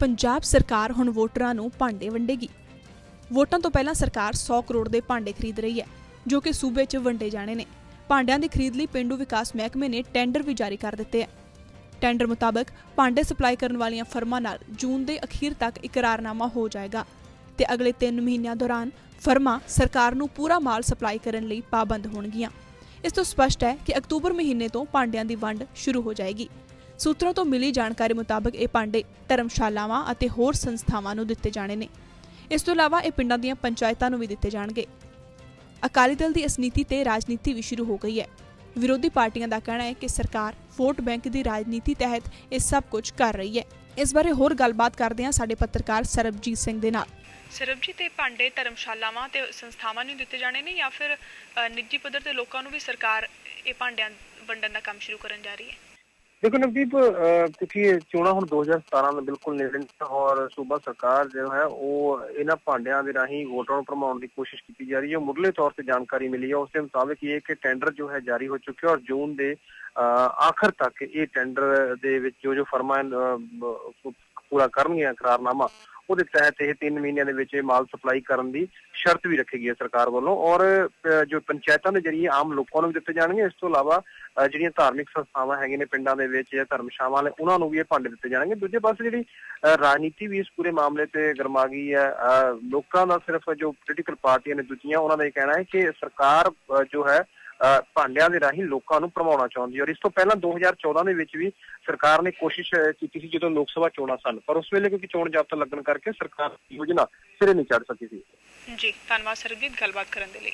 ਪੰਜਾਬ ਸਰਕਾਰ ਹੁਣ ਵੋਟਰਾਂ ਨੂੰ ਭਾਂਡੇ ਵੰਡੇਗੀ। ਵੋਟਾਂ ਤੋਂ ਪਹਿਲਾਂ ਸਰਕਾਰ 100 ਕਰੋੜ ਦੇ ਭਾਂਡੇ ਖਰੀਦ ਰਹੀ ਹੈ, ਜੋ ਕਿ ਸੂਬੇ 'ਚ ਵੰਡੇ ਜਾਣੇ ਨੇ। ਭਾਂਡਿਆਂ ਦੀ ਖਰੀਦ ਲਈ ਪਿੰਡੂ ਵਿਕਾਸ ਮਹਿਕਮੇ ਨੇ ਟੈਂਡਰ ਵੀ ਜਾਰੀ ਕਰ ਦਿੱਤੇ ਹੈ। ਟੈਂਡਰ ਮੁਤਾਬਕ ਭਾਂਡੇ ਸਪਲਾਈ ਕਰਨ ਵਾਲੀਆਂ ਫਰਮਾਂ ਨਾਲ ਜੂਨ ਦੇ ਅਖੀਰ ਤੱਕ ਇਕਰਾਰਨਾਮਾ ਹੋ ਜਾਏਗਾ ਤੇ ਅਗਲੇ 3 ਮਹੀਨਿਆਂ ਦੌਰਾਨ ਫਰਮਾਂ ਸਰਕਾਰ ਨੂੰ ਪੂਰਾ ਮਾਲ ਸਪਲਾਈ ਕਰਨ ਲਈ ਪਾਬੰਦ ਹੋਣਗੀਆਂ। ਇਸ ਤੋਂ ਸਪਸ਼ਟ ਹੈ ਕਿ ਅਕਤੂਬਰ ਮਹੀਨੇ ਤੋਂ ਭਾਂਡਿਆਂ ਦੀ ਵੰਡ ਸ਼ੁਰੂ ਹੋ ਜਾਏਗੀ। ਸੂਤਰਾਂ ਤੋਂ ਮਿਲੀ ਜਾਣਕਾਰੀ ਮੁਤਾਬਕ ਇਹ ਭਾਂਡੇ ਧਰਮਸ਼ਾਲਾਵਾਂ ਅਤੇ ਹੋਰ ਸੰਸਥਾਵਾਂ ਨੂੰ ਦਿੱਤੇ ਜਾਣੇ ਨੇ। ਇਸ ਤੋਂ ਇਲਾਵਾ ਇਹ ਪਿੰਡਾਂ ਦੀਆਂ ਪੰਚਾਇਤਾਂ ਨੂੰ ਵੀ ਦਿੱਤੇ ਜਾਣਗੇ। ਅਕਾਲੀ ਦਲ ਦੀ ਇਸ ਨੀਤੀ ਤੇ ਰਾਜਨੀਤੀ ਵੀ ਸ਼ੁਰੂ ਹੋ ਗਈ ਹੈ। ਵਿਰੋਧੀ ਪਾਰਟੀਆਂ ਦਾ ਕਹਿਣਾ ਹੈ ਕਿ ਸਰਕਾਰ ਵੋਟ ਬੈਂਕ ਦੀ ਰਾਜਨੀਤੀ ਤਹਿਤ ਇਹ ਸਭ ਕੁਝ ਕਰ ਰਹੀ ਹੈ। ਇਸ ਬਾਰੇ ਹੋਰ ਗੱਲਬਾਤ ਕਰਦੇ ਹਾਂ ਸਾਡੇ ਪੱਤਰਕਾਰ ਸਰਬਜੀਤ ਸਿੰਘ ਦੇ ਨਾਲ। ਸਰਬਜੀਤ ਤੇ ਭਾਂਡੇ ਧਰਮਸ਼ਾਲਾਵਾਂ ਤੇ ਸੰਸਥਾਵਾਂ ਨੂੰ ਦਿੱਤੇ ਜਾਣੇ ਨੇ ਜਾਂ ਫਿਰ ਨਿੱਜੀ ਪੱਧਰ ਤੇ ਲੋਕਾਂ ਨੂੰ ਵੀ ਸਰਕਾਰ ਇਹ ਭਾਂਡਿਆਂ ਵੰਡਣ ਦਾ ਕੰਮ ਸ਼ੁਰੂ ਕਰਨ ਜਾ ਰਹੀ ਹੈ? ਦੇਖੋ ਨਵਦੀਪ ਕਿਉਂਕਿ ਚੋਣਾਂ ਹੁਣ 2017 ਦੇ ਬਿਲਕੁਲ ਨੇੜੇ ਨੇ ਔਰ ਸੂਬਾ ਸਰਕਾਰ ਜੋ ਹੈ ਉਹ ਇਹਨਾਂ ਭਾਂਡਿਆਂ ਦੇ ਰਾਹੀਂ ਵੋਟਰਾਂ ਨੂੰ ਭਰਮਾਉਣ ਦੀ ਕੋਸ਼ਿਸ਼ ਕੀਤੀ ਜਾ ਰਹੀ ਹੈ। ਮੁੱਢਲੇ ਤੌਰ ਤੇ ਜਾਣਕਾਰੀ ਮਿਲੀ ਹੈ। ਉਸ ਦੇ ਮੁਤਾਬਕ ਇਹ ਕਿ ਟੈਂਡਰ ਜੋ ਹੈ ਜਾਰੀ ਹੋ ਚੁੱਕਿਆ ਔਰ ਜੂਨ ਦੇ ਅਹ, ਆਖਰ ਤੱਕ ਇਹ ਟੈਂਡਰ ਦੇ ਵਿੱਚ ਜੋ ਜੋ ਫਰਮਾਂ ਪੂਰਾ ਕਰਨਗੀਆਂ ਇਕਰਾਰਨਾਮਾ। ਉਹਦੇ ਤਹਿਤ ਇਹ 3 ਮਹੀਨਿਆਂ ਦੇ ਵਿੱਚ ਇਹ ਮਾਲ ਸਪਲਾਈ ਕਰਨ ਦੀ ਸ਼ਰਤ ਵੀ ਰੱਖੀ ਗਈ ਹੈ ਸਰਕਾਰ ਵੱਲੋਂ। ਔਰ ਜੋ ਪੰਚਾਇਤਾਂ ਦੇ ਜਰੀਏ ਆਮ ਲੋਕਾਂ ਨੂੰ ਵੀ ਦਿੱਤੇ ਜਾਣਗੇ, ਇਸ ਤੋਂ ਇਲਾਵਾ ਜਿਹੜੀਆਂ ਧਾਰਮਿਕ ਸੰਸਥਾਵਾਂ ਹੈਗੀਆਂ ਨੇ ਪਿੰਡਾਂ ਦੇ ਵਿੱਚ ਜਾਂ ਧਰਮਸ਼ਾਵਾਂ ਨੇ ਉਹਨਾਂ ਨੂੰ ਵੀ ਇਹ ਭਾਂਡੇ ਦਿੱਤੇ ਜਾਣਗੇ। ਦੂਜੇ ਪਾਸੇ ਜਿਹੜੀ, ਅਹ, ਰਾਜਨੀਤੀ ਵੀ ਇਸ ਪੂਰੇ ਮਾਮਲੇ ਤੇ ਗਰਮਾ ਗਈ ਹੈ। ਅਹ, ਲੋਕਾਂ ਦਾ ਸਿਰਫ ਜੋ ਪੋਲੀਟੀਕਲ ਪਾਰਟੀਆਂ ਨੇ ਦੂਜੀਆਂ, ਉਹਨਾਂ ਦਾ ਇਹ ਕਹਿਣਾ ਹੈ ਕਿ ਸਰਕਾਰ ਜੋ ਹੈ ਭਾਂਡਿਆਂ ਦੇ ਰਾਹੀਂ ਲੋਕਾਂ ਨੂੰ ਭਰਮਾਉਣਾ ਚਾਹੁੰਦੀ ਔਰ ਇਸ ਤੋਂ ਪਹਿਲਾਂ 2014 ਦੇ ਵਿੱਚ ਵੀ ਸਰਕਾਰ ਨੇ ਕੋਸ਼ਿਸ਼ ਕੀਤੀ ਸੀ ਜਦੋਂ ਲੋਕ ਸਭਾ ਚੋਣਾਂ ਸਨ। ਪਰ ਉਸ ਵੇਲੇ ਕਿਉਂਕਿ ਚੋਣ ਜਾਬਤਾ ਲੱਗਣ ਕਰਕੇ ਸਰਕਾਰ ਯੋਜਨਾ ਸਿਰੇ ਨਹੀਂ ਚੜ ਸਕੀ ਸੀ। ਜੀ, ਧੰਨਵਾਦ ਸਰਬਜੀਤ। ਗੱਲਬਾਤ ਕਰਨ ਦੇ ਲਈ।